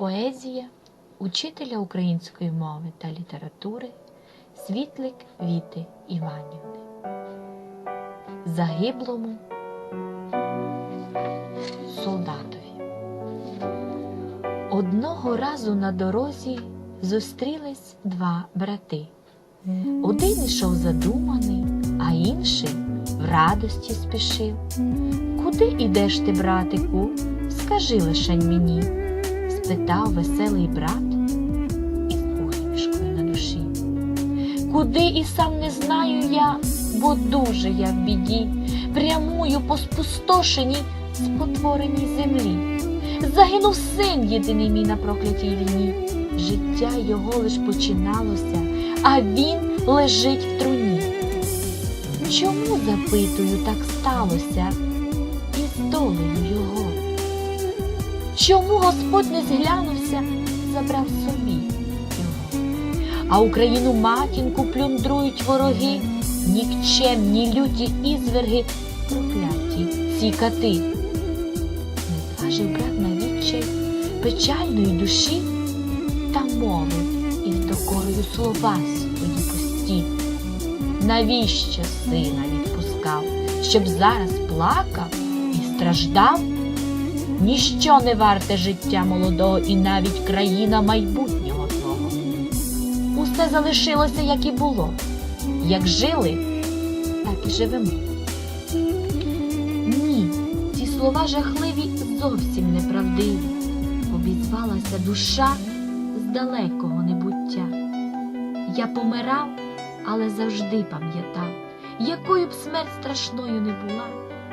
Поезія учителя української мови та літератури Світлик Віти Іванівни. Загиблому солдатові. Одного разу на дорозі зустрілись два брати. Один ішов задуманий, а інший в радості спішив. Куди ідеш ти, братику? Скажи лишень мені, спитав веселий брат із усмішкою на душі. Куди і сам не знаю я, бо дуже я в біді, прямую по спустошеній, спотвореній землі. Загинув син єдиний мій на проклятій війні. Життя його лиш починалося, а він лежить в труні. Чому, запитую, так сталося долею його? Чому Господь не зглянувся, забрав собі його? А Україну матінку плюндрують вороги, нікчемні люті ізверги, прокляті ці кати. Не зважив брат на відчай печальної душі та мовив із докорою слова свої пусті. Навіщо сина відпускав, щоб зараз плакав і страждав? Ніщо не варте життя молодого і навіть країна майбутнього твого. Усе залишилося, як і було. Як жили, так і живемо. Ні, ці слова жахливі зовсім неправдиві. Обізвалася душа з далекого небуття. Я помирав, але завжди пам'ятав, якою б смерть страшною не була,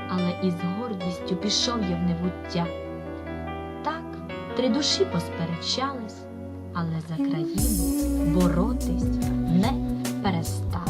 але із гордістю пішов я в небуття. Так, три душі посперечались, але за країну боротись не перестали.